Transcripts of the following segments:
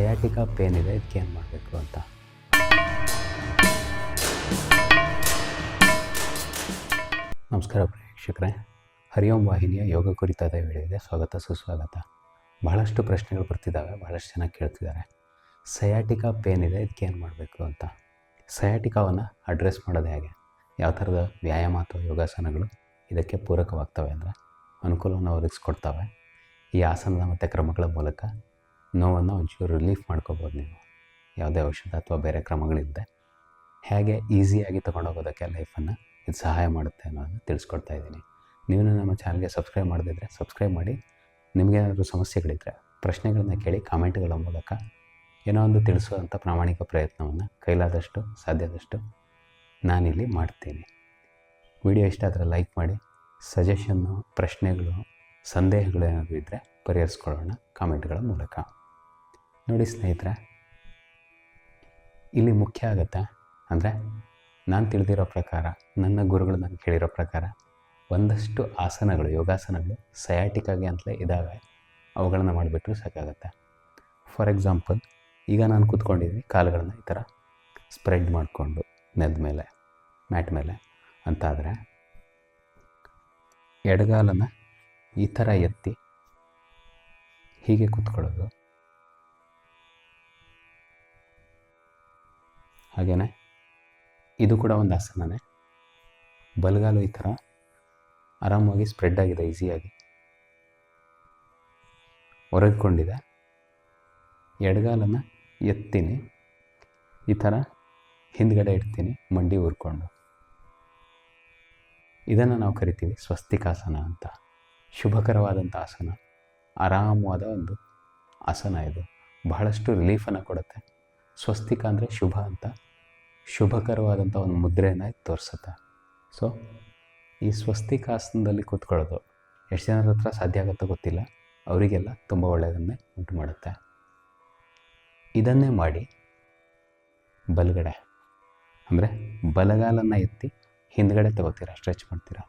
Sciatica pain ಇದೆ, ಇದಕ್ಕೆ ಏನು ಮಾಡಬೇಕು ಅಂತ? ನಮಸ್ಕಾರ ಪ್ರೇಕ್ಷಕರೇ. ಹರಿಯೋಂ ವಾಹಿನಿಯ ಯೋಗ ಕುರಿತಾದ ವೇಳೆಗೆ ಸ್ವಾಗತ, ಸುಸ್ವಾಗತ. ಬಹಳಷ್ಟು ಪ್ರಶ್ನೆಗಳು ಬರ್ತಿದ್ದಾವೆ ಬಹಳಷ್ಟು ಜನ ಕೇಳ್ತಿದ್ದಾರೆ. ಸಯಾಟಿಕಾ ಪೇನ್ ಇದೆ, ಇದಕ್ಕೆ ಏನು ಮಾಡಬೇಕು ಅಂತ? ಸಯಾಟಿಕಾವನ್ನು ಅಡ್ರೆಸ್ ಮಾಡೋದು ಹೇಗೆ? ಯಾವ ಥರದ ವ್ಯಾಯಾಮ ಅಥವಾ ಯೋಗಾಸನಗಳು ಇದಕ್ಕೆ ಪೂರಕವಾಗ್ತವೆ ಅಂದರೆ ಅನುಕೂಲವನ್ನು ಒದಗಿಸ್ಕೊಡ್ತವೆ. ಈ ಆಸನದ ಮತ್ತು ಕ್ರಮಗಳ ಮೂಲಕ ನೋವನ್ನು ಒಂಚೂರು ರಿಲೀಫ್ ಮಾಡ್ಕೋಬೋದು ನೀವು. ಯಾವುದೇ ಔಷಧ ಅಥವಾ ಬೇರೆ ಕ್ರಮಗಳಿಲ್ಲದೆ ಹೇಗೆ ಈಸಿಯಾಗಿ ತೊಗೊಂಡೋಗೋದಕ್ಕೆ ಲೈಫನ್ನು ಇದು ಸಹಾಯ ಮಾಡುತ್ತೆ ಅನ್ನೋದನ್ನು ತಿಳಿಸ್ಕೊಡ್ತಾ ಇದ್ದೀನಿ. ನೀವು ನಮ್ಮ ಚಾನಲ್ಗೆ ಸಬ್ಸ್ಕ್ರೈಬ್ ಮಾಡದಿದ್ದರೆ ಸಬ್ಸ್ಕ್ರೈಬ್ ಮಾಡಿ. ನಿಮಗೇನಾದರೂ ಸಮಸ್ಯೆಗಳಿದ್ದರೆ ಪ್ರಶ್ನೆಗಳನ್ನ ಕೇಳಿ ಕಾಮೆಂಟ್ಗಳ ಮೂಲಕ ಏನೋ ಒಂದು ತಿಳಿಸುವಂಥ ಪ್ರಾಮಾಣಿಕ ಪ್ರಯತ್ನವನ್ನು ಕೈಲಾದಷ್ಟು ಸಾಧ್ಯದಷ್ಟು ನಾನಿಲ್ಲಿ ಮಾಡ್ತೀನಿ. ವಿಡಿಯೋ ಇಷ್ಟ ಆದರೆ ಲೈಕ್ ಮಾಡಿ. ಸಜೆಷನ್ನು ಪ್ರಶ್ನೆಗಳು, ಸಂದೇಹಗಳು ಏನಾದರೂ ಇದ್ದರೆ ಪರಿಹರಿಸ್ಕೊಳ್ಳೋಣ ಕಾಮೆಂಟ್ಗಳ ಮೂಲಕ. ನೋಡಿ ಸ್ನೇಹಿತರೆ, ಇಲ್ಲಿ ಮುಖ್ಯ ಆಗುತ್ತೆ ಅಂದರೆ ನಾನು ತಿಳಿದಿರೋ ಪ್ರಕಾರ, ನನ್ನ ಗುರುಗಳು ನಾನು ಕೇಳಿರೋ ಪ್ರಕಾರ ಒಂದಷ್ಟು ಆಸನಗಳು, ಯೋಗಾಸನಗಳು ಸಯಾಟಿಕಾಗಿ ಅಂತಲೇ ಇದ್ದಾವೆ ಅವುಗಳನ್ನು ಮಾಡಿಬಿಟ್ರೆ ಸಾಕಾಗುತ್ತೆ. ಫಾರ್ ಎಕ್ಸಾಂಪಲ್ ಈಗ ನಾನು ಕೂತ್ಕೊಂಡಿದ್ದೀನಿ ಕಾಲುಗಳನ್ನ ಈ ಥರ ಸ್ಪ್ರೆಡ್ ಮಾಡಿಕೊಂಡು ನೆದ ಮೇಲೆ, ಮ್ಯಾಟ್ ಮೇಲೆ ಅಂತಾದರೆ ಎಡಗಾಲನ್ನು ಈ ಥರ ಎತ್ತಿ ಹೀಗೆ ಕೂತ್ಕೊಳ್ಳೋದು. ಹಾಗೆಯೇ ಇದು ಕೂಡ ಒಂದು ಆಸನನೇ. ಬಲಗಾಲು ಈ ಥರ ಆರಾಮಾಗಿ ಸ್ಪ್ರೆಡ್ ಆಗಿದೆ ಈಸಿಯಾಗಿ ಹೊರಗಿಕೊಂಡಿದೆ ಎಡಗಾಲನ್ನು ಎತ್ತೀನಿ. ಈ ಥರ ಹಿಂದ್ಗಡೆ ಇಡ್ತೀನಿ, ಮಂಡಿ ಊರ್ಕೊಂಡು. ಇದನ್ನು ನಾವು ಕರಿತೀವಿ ಸ್ವಸ್ತಿಕಾಸನ ಅಂತ. ಶುಭಕರವಾದಂಥ ಆಸನ. ಆರಾಮವಾದ ಒಂದು ಆಸನ ಇದು. ಬಹಳಷ್ಟು ರಿಲೀಫನ್ನು ಕೊಡುತ್ತೆ. ಸ್ವಸ್ತಿಕ ಅಂದರೆ ಶುಭ ಅಂತ. ಶುಭಕರವಾದಂಥ ಒಂದು ಮುದ್ರೆಯನ್ನು ತೋರಿಸುತ್ತೆ. ಸೊ ಈ ಸ್ವಸ್ತಿಕಾಸನದಲ್ಲಿ ಕೂತ್ಕೊಳ್ಳೋದು ಎಷ್ಟು ಜನರ ಹತ್ರ ಸಾಧ್ಯ ಆಗುತ್ತೋ ಗೊತ್ತಿಲ್ಲ. ಅವರಿಗೆಲ್ಲ ತುಂಬ ಒಳ್ಳೆಯದನ್ನೇ ಉಂಟು ಮಾಡುತ್ತೆ. ಇದನ್ನೇ ಮಾಡಿ ಬಲಗಡೆ, ಅಂದರೆ ಬಲಗಾಲನ್ನು ಎತ್ತಿ ಹಿಂದ್ಗಡೆ ತಗೋತೀರಾ, ಸ್ಟ್ರೆಚ್ ಮಾಡ್ತೀರಾ?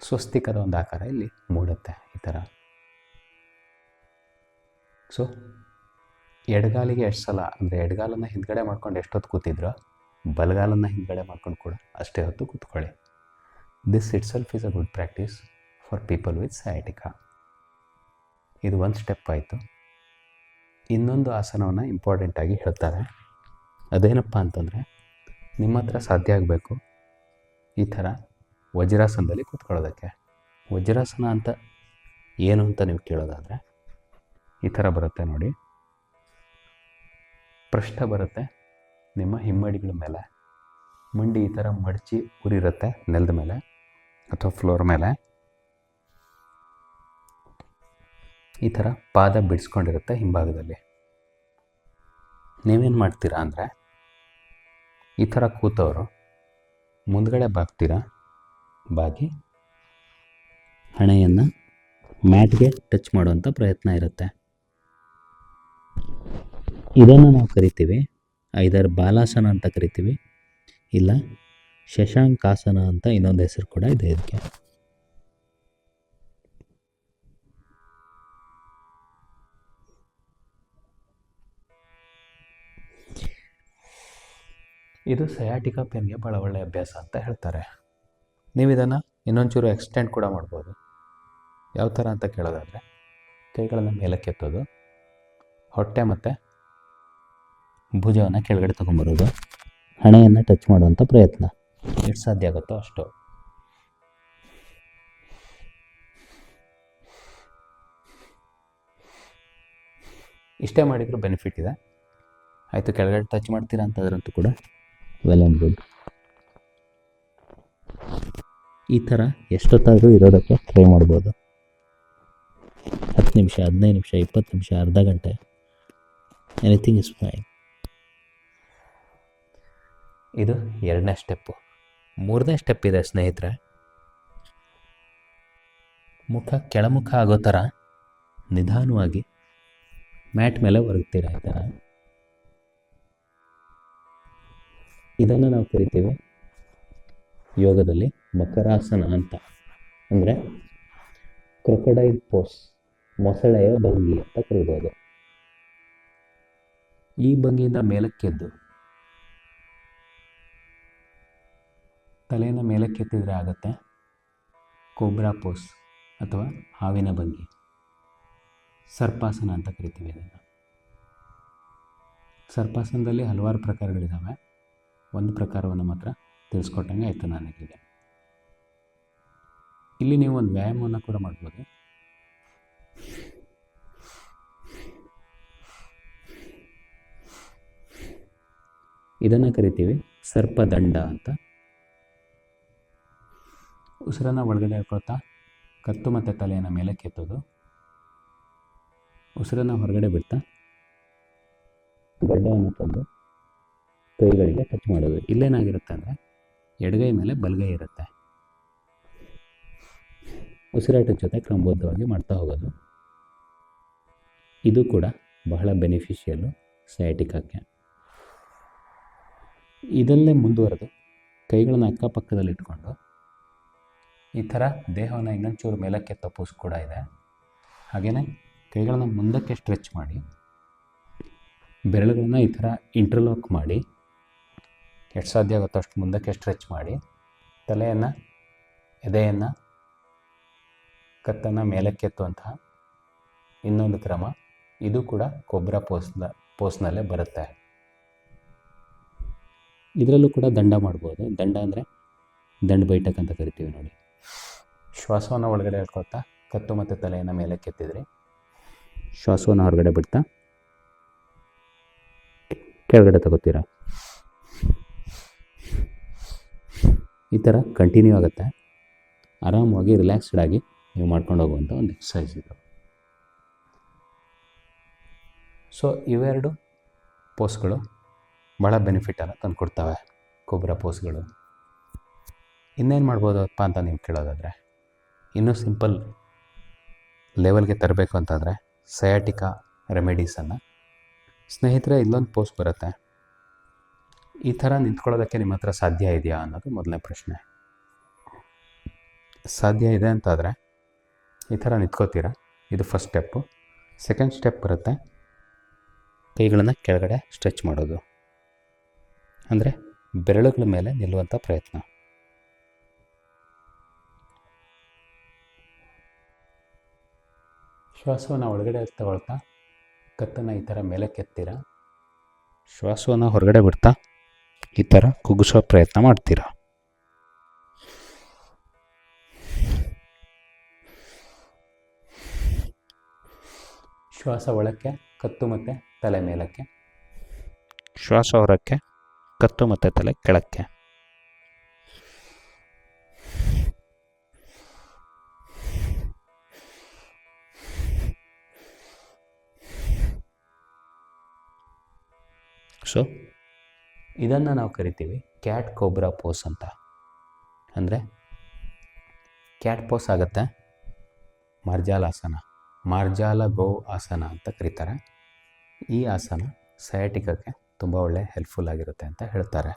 ಸ್ವಸ್ತಿಕದ ಒಂದು ಆಕಾರ ಇಲ್ಲಿ ಮೂಡುತ್ತೆ ಈ ಥರ. ಸೊ ಎಡಗಾಲಿಗೆ ಎಷ್ಟು ಸಲ, ಅಂದರೆ ಎಡಗಾಲನ್ನು ಹಿಂದ್ಗಡೆ ಮಾಡ್ಕೊಂಡು ಎಷ್ಟೊತ್ತು ಕೂತಿದ್ರೋ, ಬಲಗಾಲನ್ನು ಹಿಂದ್ಗಡೆ ಮಾಡ್ಕೊಂಡು ಕೂಡ ಅಷ್ಟೇ ಹೊತ್ತು ಕೂತ್ಕೊಳ್ಳಿ. This itself is a good practice for people with sciatica ಇದು ಒಂದು ಸ್ಟೆಪ್ ಆಯಿತು. ಇನ್ನೊಂದು ಆಸನವನ್ನು ಇಂಪಾರ್ಟೆಂಟಾಗಿ ಹೇಳ್ತಾರೆ. ಅದೇನಪ್ಪ ಅಂತಂದರೆ, ನಿಮ್ಮ ಹತ್ರ ಸಾಧ್ಯ ಆಗಬೇಕು ಈ ಥರ ವಜ್ರಾಸನದಲ್ಲಿ ಕೂತ್ಕೊಳ್ಳೋದಕ್ಕೆ. ವಜ್ರಾಸನ ಅಂತ ಏನು ಅಂತ ನೀವು ಕೇಳೋದಾದರೆ, ಈ ಥರ ಬರುತ್ತೆ ನೋಡಿ. ಪೃಷ್ಠ ಬರುತ್ತೆ. ನಿಮ್ಮ ಹಿಮ್ಮಡಿಗಳ ಮೇಲೆ. ಮಂಡಿ ಈ ಥರ ಮಡಚಿ ಉರಿರುತ್ತೆ ನೆಲದ ಮೇಲೆ ಅಥವಾ ಫ್ಲೋರ್ ಮೇಲೆ. ಈ ಥರ ಪಾದ ಬಿಡಿಸ್ಕೊಂಡಿರುತ್ತೆ ಹಿಂಭಾಗದಲ್ಲಿ. ನೀವೇನು ಮಾಡ್ತೀರಾ ಅಂದರೆ, ಈ ಥರ ಕೂತವರು, ಮುಂದ್ಗಡೆ ಬಾಗ್ತೀರಾ? ಬಾಗಿ ಹಣೆಯನ್ನು ಮ್ಯಾಟ್ಗೆ ಟಚ್ ಮಾಡುವಂಥ ಪ್ರಯತ್ನ ಇರುತ್ತೆ. ಇದನ್ನು ನಾವು ಕರಿತೀವಿ. ಐದರ್ ಬಾಲಾಸನ ಅಂತ ಕರಿತೀವಿ. ಇಲ್ಲ, ಶಶಾಂಕಾಸನ ಅಂತ ಇನ್ನೊಂದು ಹೆಸರು ಕೂಡ ಇದೆ ಇದಕ್ಕೆ ಇದು ಸಯಾಟಿಕಾ ಪೇನ್ಗೆ ಭಾಳ ಒಳ್ಳೆಯ ಅಭ್ಯಾಸ ಅಂತ ಹೇಳ್ತಾರೆ. ನೀವು ಇದನ್ನು ಇನ್ನೊಂಚೂರು ಎಕ್ಸ್ಟೆಂಡ್ ಕೂಡ ಮಾಡ್ಬೋದು. ಯಾವ ಥರ ಅಂತ ಕೇಳೋದಾದರೆ, ಕೈಗಳನ್ನು ಮೇಲಕ್ಕೆತ್ತೋದು, ಹೊಟ್ಟೆ ಮತ್ತು ಭುಜವನ್ನು ಕೆಳಗಡೆ ತೊಗೊಂಬರೋದು. ಹಣೆಯನ್ನು ಟಚ್ ಮಾಡುವಂಥ ಪ್ರಯತ್ನ. ಎಷ್ಟು ಸಾಧ್ಯ ಆಗುತ್ತೋ ಅಷ್ಟು. ಇಷ್ಟೇ ಮಾಡಿದರೂ ಬೆನಿಫಿಟ್ ಇದೆ. ಆಯಿತು, ಕೆಳಗಡೆ ಟಚ್ ಮಾಡ್ತೀರಾ ಅಂತಂದ್ರಂತೂ ಕೂಡ ವೆಲ್ ಆ್ಯಂಡ್ ಗುಡ್ ಈ ಥರ ಎಷ್ಟೊತ್ತಾದರೂ ಇರೋದಕ್ಕೆ ಟ್ರೈ ಮಾಡ್ಬೋದು. ಹತ್ತು ನಿಮಿಷ, ಹದಿನೈದು ನಿಮಿಷ, ಇಪ್ಪತ್ತು ನಿಮಿಷ, ಅರ್ಧ ಗಂಟೆ. ಎನಿಥಿಂಗ್ ಇಸ್ ಫೈನ್ ಇದು ಎರಡನೇ ಸ್ಟೆಪ್ಪು. ಮೂರನೇ ಸ್ಟೆಪ್ ಇದೆ ಸ್ನೇಹಿತರೆ. ಮುಖ ಕೆಳಮುಖ ಆಗೋ ಥರ ನಿಧಾನವಾಗಿ ಮ್ಯಾಟ್ ಮೇಲೆ ಒರಗ್ತೀರ ಈ ಥರ? ಇದನ್ನು ನಾವು ಕರಿತೀವಿ ಯೋಗದಲ್ಲಿ ಮಕರಾಸನ ಅಂತ. ಅಂದರೆ ಕ್ರೊಕೊಡೈಲ್ ಪೋಸ್, ಮೊಸಳೆಯ ಭಂಗಿ ಅಂತ ಕರಿಬೋದು. ಈ ಭಂಗಿಯಿಂದ ಮೇಲಕ್ಕೆದ್ದು ತಲೆಯನ್ನು ಮೇಲಕ್ಕೆತ್ತಿದರೆ ಆಗುತ್ತೆ. ಕೋಬ್ರಾ ಪೋಸ್ ಅಥವಾ ಹಾವಿನ ಭಂಗಿ. ಸರ್ಪಾಸನ ಅಂತ ಕರಿತೀವಿ ಇದನ್ನು. ಸರ್ಪಾಸನದಲ್ಲಿ ಹಲವಾರು ಪ್ರಕಾರಗಳಿದ್ದಾವೆ ಒಂದು ಪ್ರಕಾರವನ್ನು ಮಾತ್ರ ತಿಳಿಸ್ಕೊಟ್ಟಂಗೆ ಆಯಿತು ನನಗೆ ಇಲ್ಲಿ ನೀವು ಒಂದು ವ್ಯಾಯಾಮವನ್ನು ಕೂಡ ಮಾಡ್ಬೋದು. ಇದನ್ನು ಕರಿತೀವಿ ಸರ್ಪದಂಡ ಅಂತ. ಉಸಿರನ್ನು ಒಳಗಡೆ ಹಾಕೊಳ್ತಾ ಕತ್ತು ಮತ್ತು ತಲೆಯನ್ನು ಮೇಲೆ ಕೆತ್ತೋದು. ಉಸಿರನ್ನು ಹೊರಗಡೆ ಬಿಡ್ತಾ ಗಡ್ಡವನ್ನು ತಂದು ಕೈಗಳಿಗೆ ಟಚ್ ಮಾಡೋದು. ಇಲ್ಲೇನಾಗಿರುತ್ತೆ ಅಂದರೆ ಎಡಗೈ ಮೇಲೆ ಬಲಗೈ ಇರುತ್ತೆ. ಉಸಿರಾಟದ ಜೊತೆ ಕ್ರಮಬದ್ಧವಾಗಿ ಮಾಡ್ತಾ ಹೋಗೋದು. ಇದು ಕೂಡ ಬಹಳ ಬೆನಿಫಿಷಿಯಲ್ಲು ಸಯಾಟಿಕಾಕ್ಕೆ ಇದಲ್ಲೇ ಮುಂದುವರೆದು ಕೈಗಳನ್ನು ಅಕ್ಕಪಕ್ಕದಲ್ಲಿ ಇಟ್ಕೊಂಡು ಈ ಥರ ದೇಹವನ್ನು ಇನ್ನೊಂಚೂರು ಮೇಲಕ್ಕೆ ತಪ್ಪಿಸ್ ಕೂಡ ಇದೆ. ಹಾಗೆಯೇ ಕೈಗಳನ್ನು ಮುಂದಕ್ಕೆ ಸ್ಟ್ರೆಚ್ ಮಾಡಿ, ಬೆರಳುಗಳನ್ನ ಈ ಥರ ಇಂಟರ್ಲಾಕ್ ಮಾಡಿ, ಎಷ್ಟು ಸಾಧ್ಯ ಆಗುತ್ತೋ ಅಷ್ಟು ಮುಂದಕ್ಕೆ ಸ್ಟ್ರೆಚ್ ಮಾಡಿ, ತಲೆಯನ್ನು, ಎದೆಯನ್ನು, ಕತ್ತನ್ನು ಮೇಲಕ್ಕೆತ್ತುವಂತಹ ಇನ್ನೊಂದು ಕ್ರಮ, ಇದು ಕೂಡ ಕೊಬ್ಬರ ಪೋಸ್ನ ಪೋಸ್ನಲ್ಲೇ ಬರುತ್ತೆ. ಇದರಲ್ಲೂ ಕೂಡ ದಂಡ ಮಾಡ್ಬೋದು. ದಂಡ ಅಂದರೆ ದಂಡ ಬೈಟಕ್ ಅಂತ ಕರಿತೀವಿ ನೋಡಿ. ಶ್ವಾಸವನ್ನು ಒಳಗಡೆ ಹಾಕೋತಾ ಕತ್ತು ಮತ್ತು ತಲೆಯನ್ನು ಮೇಲೆ ಕೆತ್ತಿದ್ರಿ. ಶ್ವಾಸವನ್ನು ಹೊರಗಡೆ ಬಿಡ್ತಾ, ಕೆಳಗಡೆ ತಗೋತೀರ? ಈ ಥರ ಕಂಟಿನ್ಯೂ ಆಗುತ್ತೆ. ಆರಾಮವಾಗಿ ರಿಲ್ಯಾಕ್ಸ್ಡ್ ಆಗಿ ನೀವು ಮಾಡ್ಕೊಂಡು ಹೋಗುವಂಥ ಒಂದು ಎಕ್ಸಸೈಸ್ ಇದು. ಸೊ ಇವೆರಡು ಪೋಸ್ಗಳು ಭಾಳ ಬೆನಿಫಿಟನ್ನು ತಂದುಕೊಡ್ತವೆ, ಕೊಬ್ಬರ ಪೋಸ್ಗಳು ಇನ್ನೇನು ಮಾಡ್ಬೋದಪ್ಪ ಅಂತ ನೀವು ಕೇಳೋದಾದರೆ, ಇನ್ನೂ ಸಿಂಪಲ್ ಲೆವೆಲ್ಗೆ ತರಬೇಕು ಅಂತಂದರೆ ಸಯಾಟಿಕಾ ರೆಮಿಡೀಸನ್ನು ಸ್ನೇಹಿತರೆ, ಇಲ್ಲೊಂದು ಪೋಸ್ಟ್ ಬರುತ್ತೆ. ಈ ಥರ ನಿಂತ್ಕೊಳ್ಳೋದಕ್ಕೆ ನಿಮ್ಮ ಹತ್ರ ಸಾಧ್ಯ ಇದೆಯಾ ಅನ್ನೋದು ಮೊದಲನೇ ಪ್ರಶ್ನೆ. ಸಾಧ್ಯ ಇದೆ ಅಂತಾದರೆ, ಈ ಥರ ನಿಂತ್ಕೋತೀರ? ಇದು ಫಸ್ಟ್ ಸ್ಟೆಪ್ಪು ಸೆಕೆಂಡ್ ಸ್ಟೆಪ್ ಬರುತ್ತೆ, ಕೈಗಳನ್ನು ಕೆಳಗಡೆ ಸ್ಟ್ರೆಚ್ ಮಾಡೋದು. ಅಂದರೆ ಬೆರಳುಗಳ ಮೇಲೆ ನಿಲ್ಲುವಂಥ ಪ್ರಯತ್ನ. ಶ್ವಾಸವನ್ನು ಒಳಗಡೆ ತಗೊಳ್ತಾ, ಕತ್ತನ್ನು ಈ ಥರ ಮೇಲೆ ಕೆತ್ತೀರ? ಶ್ವಾಸವನ್ನು ಹೊರಗಡೆ ಬಿಡ್ತಾ, ಈ ಥರ ಕುಗ್ಗಿಸೋ ಪ್ರಯತ್ನ ಮಾಡ್ತೀರ? ಶ್ವಾಸ ಒಳಕ್ಕೆ, ಕತ್ತು ಮತ್ತು ತಲೆ ಮೇಲಕ್ಕೆ? ಶ್ವಾಸ ಹೊರಕ್ಕೆ, ಕತ್ತು ಮತ್ತು ತಲೆ ಕೆಳಕ್ಕೆ? ಇದನ್ನು ನಾವು ಕರಿತೀವಿ ಕ್ಯಾಟ್ ಕೋಬ್ರಾ ಪೋಸ್ ಅಂತ. ಅಂದರೆ ಕ್ಯಾಟ್ ಪೋಸ್ ಆಗುತ್ತೆ. ಮಾರ್ಜಾಲಾಸನ. ಮಾರ್ಜಾಲ ಗೋ ಆಸನ ಅಂತ ಕರೀತಾರೆ. ಈ ಆಸನ ಸಯಾಟಿಕಕ್ಕೆ ತುಂಬ ಒಳ್ಳೆ ಹೆಲ್ಪ್ಫುಲ್ ಆಗಿರುತ್ತೆ ಅಂತ ಹೇಳ್ತಾರೆ.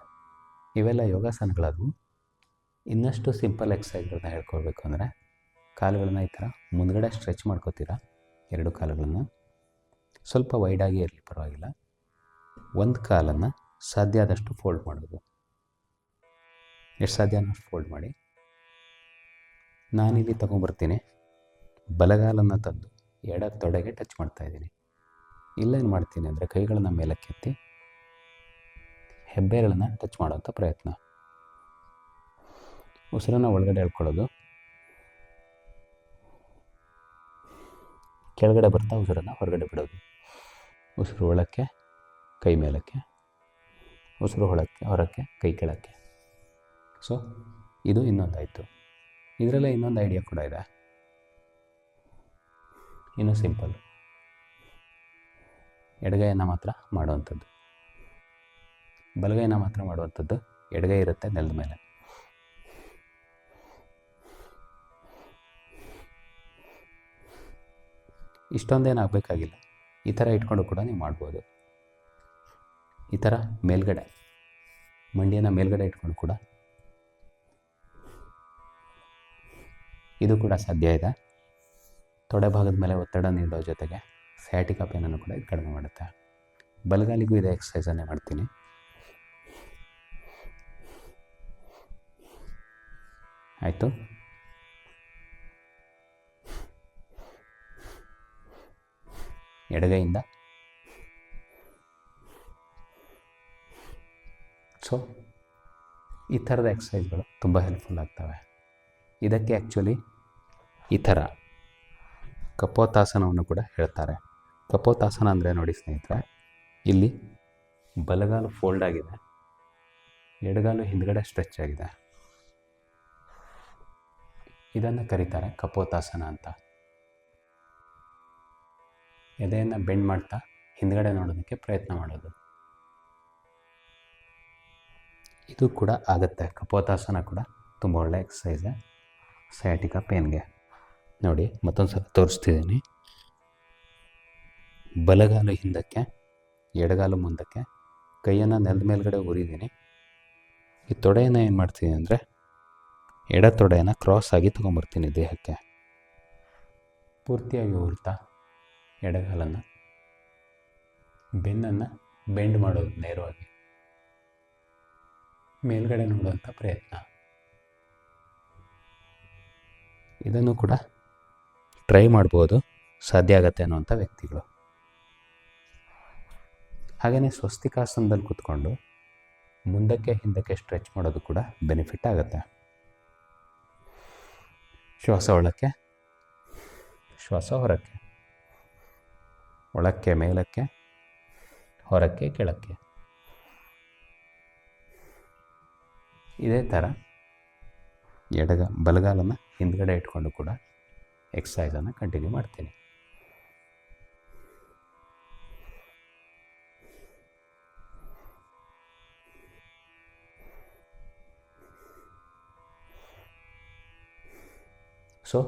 ಇವೆಲ್ಲ ಯೋಗಾಸನಗಳಾದವು. ಇನ್ನಷ್ಟು ಸಿಂಪಲ್ ಎಕ್ಸಸೈಸ್ಗಳನ್ನ ಹೇಳ್ಕೊಳ್ಬೇಕು ಅಂದರೆ ಕಾಲುಗಳನ್ನ ಈ ಥರ ಮುಂದ್ಗಡೆ ಸ್ಟ್ರೆಚ್ ಮಾಡ್ಕೋತೀರಾ? ಎರಡು ಕಾಲುಗಳನ್ನು. ಸ್ವಲ್ಪ ವೈಡಾಗಿ ಇರಲಿ ಪರವಾಗಿಲ್ಲ. ಒಂದು ಕಾಲನ್ನು ಸಾಧ್ಯ ಆದಷ್ಟು ಫೋಲ್ಡ್ ಮಾಡೋದು ಎಷ್ಟು ಸಾಧ್ಯ ಅನ್ನೋಷ್ಟು ಫೋಲ್ಡ್ ಮಾಡಿ. ನಾನಿಲ್ಲಿ ತೊಗೊಂಬರ್ತೀನಿ ಬಲಗಾಲನ್ನು ತಂದು ಎಡ ತೊಡೆಗೆ ಟಚ್ ಮಾಡ್ತಾ ಮಾಡ್ತಾಯಿದ್ದೀನಿ ಇಲ್ಲೇನು ಮಾಡ್ತೀನಿ ಅಂದರೆ ಕೈಗಳನ್ನು ಮೇಲಕ್ಕೆತ್ತಿ ಹೆಬ್ಬೆರಳನ್ನು ಟಚ್ ಮಾಡೋಂಥ ಪ್ರಯತ್ನ. ಉಸಿರನ್ನು ಒಳಗಡೆ ಎಳ್ಕೊಳ್ಳೋದು. ಕೆಳಗಡೆ ಬರ್ತಾ ಉಸಿರನ್ನು ಹೊರಗಡೆ ಬಿಡೋದು. ಉಸಿರು ಒಳಕ್ಕೆ, ಕೈ ಮೇಲಕ್ಕೆ. ಉಸಿರು ಹೊಳಕ್ಕೆ, ಹೊರಕ್ಕೆ, ಕೈ ಕೆಳಕ್ಕೆ. ಸೊ ಇದು ಇನ್ನೊಂದಾಯಿತು. ಇದರಲ್ಲೇ ಇನ್ನೊಂದು ಐಡಿಯಾ ಕೂಡ ಇದೆ. ಇನ್ನೂ ಸಿಂಪಲ್ ಎಡಗೈಯನ್ನು ಮಾತ್ರ ಮಾಡುವಂಥದ್ದು. ಬಲಗೈನ ಮಾತ್ರ ಮಾಡುವಂಥದ್ದು. ಎಡಗೈ ಇರುತ್ತೆ ನೆಲದ ಮೇಲೆ. ಇಷ್ಟೊಂದೇನು ಆಗಬೇಕಾಗಿಲ್ಲ. ಈ ಥರ ಇಟ್ಕೊಂಡು ಕೂಡ ನೀವು ಮಾಡ್ಬೋದು. ಈ ಥರ ಮೇಲ್ಗಡೆ, ಮಂಡಿಯನ್ನು ಮೇಲ್ಗಡೆ ಇಟ್ಕೊಂಡು ಕೂಡ ಇದು ಕೂಡ ಸಾಧ್ಯ ಇದೆ. ತೊಡೆ ಭಾಗದ ಮೇಲೆ ಒತ್ತಡ ನೀಡೋ ಜೊತೆಗೆ ಸ್ಯಾಟಿಕ ಪೇನನ್ನು ಕೂಡ ಇದು ಕಡಿಮೆ ಮಾಡುತ್ತೆ. ಬಲಗಾಲಿಗೂ ಇದೇ ಎಕ್ಸಸೈಸನ್ನೇ ಮಾಡ್ತೀನಿ. ಆಯಿತು. ಎಡಗೈಯಿಂದ ಸೊ ಈ ಥರದ ಎಕ್ಸಸೈಸ್ಗಳು ತುಂಬ ಹೆಲ್ಪ್ಫುಲ್ ಆಗ್ತವೆ. ಇದಕ್ಕೆ ಆ್ಯಕ್ಚುಲಿ ಈ ಥರ ಕಪೋತಾಸನವನ್ನು ಕೂಡ ಹೇಳ್ತಾರೆ. ಕಪೋತಾಸನ ಅಂದರೆ ನೋಡಿ ಸ್ನೇಹಿತರೆ, ಇಲ್ಲಿ ಬಲಗಾಲು ಫೋಲ್ಡ್ ಆಗಿದೆ. ಎಡಗಾಲು ಹಿಂದ್ಗಡೆ ಸ್ಟ್ರೆಚ್ ಆಗಿದೆ. ಇದನ್ನು ಕರೀತಾರೆ ಕಪೋತಾಸನ ಅಂತ. ಎದೆಯನ್ನು ಬೆಂಡ್ ಮಾಡ್ತಾ ಹಿಂದ್ಗಡೆ ನೋಡೋದಕ್ಕೆ ಪ್ರಯತ್ನ ಮಾಡೋದು. ಇದು ಕೂಡ ಆಗುತ್ತೆ. ಕಪೋತಾಸನ ಕೂಡ ತುಂಬ ಒಳ್ಳೆ ಎಕ್ಸಸೈಸೆ ಸಯಾಟಿಕ ಪೇನ್ಗೆ ನೋಡಿ, ಮತ್ತೊಂದು ಸಲ ತೋರಿಸ್ತಿದ್ದೀನಿ. ಬಲಗಾಲು ಹಿಂದಕ್ಕೆ, ಎಡಗಾಲು ಮುಂದಕ್ಕೆ, ಕೈಯನ್ನು ನೆಲದ ಮೇಲ್ಗಡೆ ಉರಿದ್ದೀನಿ ಈ ತೊಡೆಯನ್ನು ಏನು ಮಾಡ್ತೀನಿ ಅಂದರೆ, ಎಡ ತೊಡೆಯನ್ನು ಕ್ರಾಸ್ ಆಗಿ ತೊಗೊಂಬರ್ತೀನಿ ದೇಹಕ್ಕೆ. ಪೂರ್ತಿಯಾಗಿ ಉರ್ತಾ ಎಡಗಾಲನ್ನು ಬೆನ್ನನ್ನು ಬೆಂಡ್ ಮಾಡೋದು ನೇರವಾಗಿ. ಮೇಲ್ಗಡೆ ನೋಡುವಂಥ ಪ್ರಯತ್ನ. ಇದನ್ನು ಕೂಡ ಟ್ರೈ ಮಾಡ್ಬೋದು. ಸಾಧ್ಯ ಆಗತ್ತೆ ಅನ್ನುವಂಥ ವ್ಯಕ್ತಿಗಳು. ಹಾಗೆಯೇ ಸ್ವಸ್ತಿಕಾಸನದಲ್ಲಿ ಕೂತ್ಕೊಂಡು ಮುಂದಕ್ಕೆ ಹಿಂದಕ್ಕೆ ಸ್ಟ್ರೆಚ್ ಮಾಡೋದು ಕೂಡ ಬೆನಿಫಿಟ್ ಆಗುತ್ತೆ. ಶ್ವಾಸ ಒಳಕ್ಕೆ, ಶ್ವಾಸ ಹೊರಕ್ಕೆ, ಒಳಕ್ಕೆ, ಮೇಲಕ್ಕೆ, ಹೊರಕ್ಕೆ, ಕೆಳಕ್ಕೆ. ಇದೇ ಥರ ಎಡಗ ಬಲಗಾಲನ್ನು ಹಿಂದ್ಗಡೆ ಇಟ್ಕೊಂಡು ಕೂಡ ಎಕ್ಸಸೈಸನ್ನು ಕಂಟಿನ್ಯೂ ಮಾಡ್ತೀನಿ. ಸೊ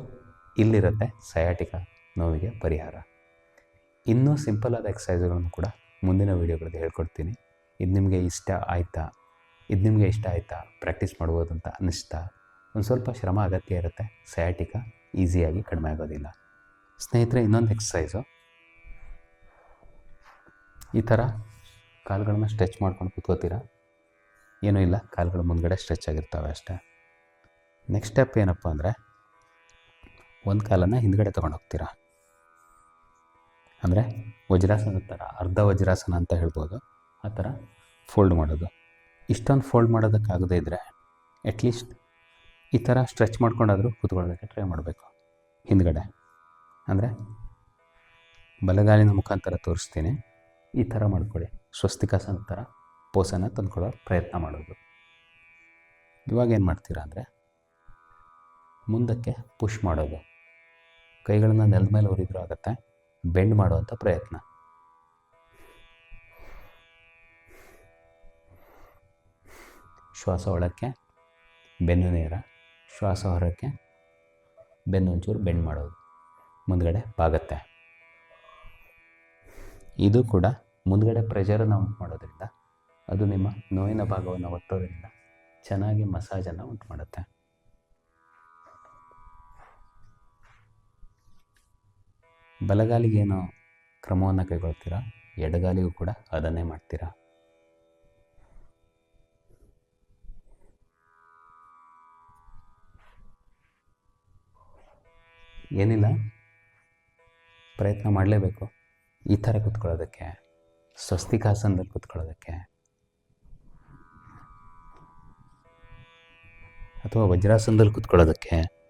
ಇಲ್ಲಿರುತ್ತೆ ಸಯಾಟಿಕ ನೋವಿಗೆ ಪರಿಹಾರ. ಇನ್ನೂ ಸಿಂಪಲ್ ಆದ ಎಕ್ಸಸೈಸ್ಗಳನ್ನು ಕೂಡ ಮುಂದಿನ ವೀಡಿಯೋಗಳಲ್ಲಿ ಹೇಳ್ಕೊಡ್ತೀನಿ. ಇದು ನಿಮಗೆ ಇಷ್ಟ ಆಯಿತಾ? ಇದು ನಿಮಗೆ ಇಷ್ಟ ಆಯಿತಾ? ಪ್ರಾಕ್ಟೀಸ್ ಮಾಡ್ಬೋದು ಅಂತ ಅನ್ನಿಸ್ತಾ? ಒಂದು ಸ್ವಲ್ಪ ಶ್ರಮ, ಅಗತ್ಯ ಇರುತ್ತೆ. ಸಯಾಟಿಕ, ಈಸಿಯಾಗಿ ಕಡಿಮೆ ಆಗೋದಿಲ್ಲ. ಸ್ನೇಹಿತರೆ, ಇನ್ನೊಂದು ಎಕ್ಸಸೈಸು ಈ ಥರ ಕಾಲುಗಳನ್ನ ಸ್ಟ್ರೆಚ್ ಮಾಡ್ಕೊಂಡು ಕೂತ್ಕೋತೀರಾ? ಏನೂ ಇಲ್ಲ. ಕಾಲುಗಳು ಮುಂದ್ಗಡೆ ಸ್ಟ್ರೆಚ್ ಆಗಿರ್ತವೆ ಅಷ್ಟೇ. ನೆಕ್ಸ್ಟ್ ಸ್ಟೆಪ್ ಏನಪ್ಪ ಅಂದರೆ, ಒಂದು ಕಾಲನ್ನು ಹಿಂದ್ಗಡೆ ಹೋಗ್ತೀರಾ? ಅಂದರೆ ವಜ್ರಾಸನದ ಥರ ಅರ್ಧ ವಜ್ರಾಸನ ಅಂತ ಹೇಳ್ಬೋದು. ಆ ಥರ ಫೋಲ್ಡ್ ಮಾಡೋದು. ಇಷ್ಟೊಂದು ಫೋಲ್ಡ್ ಮಾಡೋದಕ್ಕಾಗದೇ ಇದ್ದರೆ ಅಟ್ಲೀಸ್ಟ್ ಈ ಥರ ಸ್ಟ್ರೆಚ್ ಮಾಡ್ಕೊಂಡಾದರೂ ಕೂತ್ಕೊಳ್ಳೋದಕ್ಕೆ ಟ್ರೈ ಮಾಡಬೇಕು. ಹಿಂದ್ಗಡೆ. ಅಂದರೆ ಬಲಗಾಲಿನ ಮುಖಾಂತರ ತೋರಿಸ್ತೀನಿ. ಈ ಥರ ಮಾಡ್ಕೊಳ್ಳಿ. ಸ್ವಸ್ತಿಕಾಸನ ಥರ ಪೋಸನ್ನು ತಂದ್ಕೊಳ್ಳೋ ಪ್ರಯತ್ನ ಮಾಡೋದು. ಇವಾಗ ಏನು ಮಾಡ್ತೀರಾ ಅಂದರೆ ಮುಂದಕ್ಕೆ ಪುಷ್ ಮಾಡೋದು. ಕೈಗಳನ್ನು ನೆಲದ ಮೇಲೆ ಉರಿದ್ರೂ ಆಗುತ್ತೆ. ಬೆಂಡ್ ಮಾಡುವಂಥ ಪ್ರಯತ್ನ. ಶ್ವಾಸ ಒಳಕ್ಕೆ ಬೆನ್ನು ನೇರ, ಶ್ವಾಸ ಹೊರಕ್ಕೆ ಬೆನ್ನು ಒಂಚೂರು ಬೆಂಡ್ ಮಾಡೋದು. ಮುಂದ್ಗಡೆ ಬಾಗತ್ತೆ ಇದು ಕೂಡ ಮುಂದ್ಗಡೆ ಪ್ರೆಷರನ್ನು ಉಂಟು ಮಾಡೋದ್ರಿಂದ, ಅದು ನಿಮ್ಮ ನೋವಿನ ಭಾಗವನ್ನು ಒತ್ತೋದ್ರಿಂದ ಚೆನ್ನಾಗಿ ಮಸಾಜನ್ನು ಉಂಟು ಮಾಡುತ್ತೆ. ಬಲಗಾಲಿಗೇನು ಕ್ರಮವನ್ನು ಕೈಗೊಳ್ತೀರಾ? ಎಡಗಾಲಿಗೂ ಕೂಡ ಅದನ್ನೇ ಮಾಡ್ತೀರಾ? ಏನಿಲ್ಲ. ಪ್ರಯತ್ನ ಮಾಡಲೇಬೇಕು. ಈ ಥರ ಕೂತ್ಕೊಳ್ಳೋದಕ್ಕೆ ಸ್ವಸ್ತಿಕಾಸನದಲ್ಲಿ ಕೂತ್ಕೊಳ್ಳೋದಕ್ಕೆ. ಅಥವಾ ವಜ್ರಾಸನದಲ್ಲಿ ಕೂತ್ಕೊಳ್ಳೋದಕ್ಕೆ.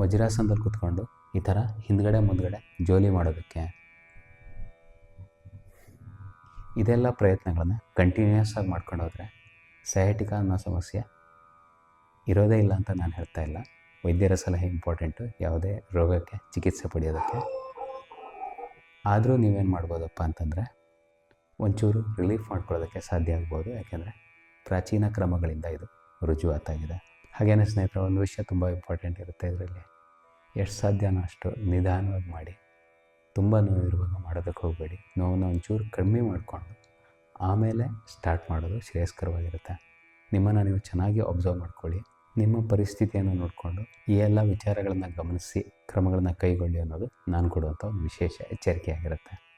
ವಜ್ರಾಸನದಲ್ಲಿ ಕೂತ್ಕೊಂಡು ಈ ಥರ ಹಿಂದ್ಗಡೆ ಮುಂದ್ಗಡೆ ಜೋಲಿ ಮಾಡೋದಕ್ಕೆ. ಇದೆಲ್ಲ ಪ್ರಯತ್ನಗಳನ್ನು ಕಂಟಿನ್ಯೂಯಸ್ ಆಗಿ ಮಾಡ್ಕೊಂಡು ಹೋದರೆ ಸಯಾಟಿಕ ಅನ್ನೋ ಸಮಸ್ಯೆ ಇರೋದೇ ಇಲ್ಲ ಅಂತ ನಾನು ಹೇಳ್ತಾ ಇಲ್ಲ. ವೈದ್ಯರ ಸಲಹೆ ಇಂಪಾರ್ಟೆಂಟು ಯಾವುದೇ ರೋಗಕ್ಕೆ ಚಿಕಿತ್ಸೆ ಪಡೆಯೋದಕ್ಕೆ. ಆದರೂ ನೀವೇನು ಮಾಡ್ಬೋದಪ್ಪ ಅಂತಂದರೆ, ಒಂಚೂರು ರಿಲೀಫ್ ಮಾಡ್ಕೊಳ್ಳೋದಕ್ಕೆ ಸಾಧ್ಯ ಆಗ್ಬೋದು. ಯಾಕೆಂದರೆ ಪ್ರಾಚೀನ ಕ್ರಮಗಳಿಂದ ಇದು ರುಜುವಾತಾಗಿದೆ. ಹಾಗೇನೇ ಸ್ನೇಹಿತರೆ, ಒಂದು ವಿಷಯ ತುಂಬ ಇಂಪಾರ್ಟೆಂಟ್ ಇರುತ್ತೆ ಇದರಲ್ಲಿ. ಎಷ್ಟು ಸಾಧ್ಯನೋ ಅಷ್ಟು ನಿಧಾನವಾಗಿ ಮಾಡಿ. ತುಂಬ ನೋವಿರುವಾಗ ಮಾಡೋದಕ್ಕೆ ಹೋಗಬೇಡಿ. ನೋವನ್ನು ಒಂಚೂರು ಕಡಿಮೆ ಮಾಡಿಕೊಂಡು ಆಮೇಲೆ ಸ್ಟಾರ್ಟ್ ಮಾಡೋದು ಶ್ರೇಯಸ್ಕರವಾಗಿರುತ್ತೆ. ನಿಮ್ಮನ್ನು ನೀವು ಚೆನ್ನಾಗಿ ಅಬ್ಸರ್ವ್ ಮಾಡ್ಕೊಳ್ಳಿ. ನಿಮ್ಮ ಪರಿಸ್ಥಿತಿಯನ್ನು ನೋಡಿಕೊಂಡು ಈ ಎಲ್ಲ ವಿಚಾರಗಳನ್ನು ಗಮನಿಸಿ, ಕ್ರಮಗಳನ್ನು ಕೈಗೊಳ್ಳಿ ಅನ್ನೋದು ನಾನು ಕೊಡುವಂಥ ಒಂದು ವಿಶೇಷ ಎಚ್ಚರಿಕೆಯಾಗಿರುತ್ತೆ.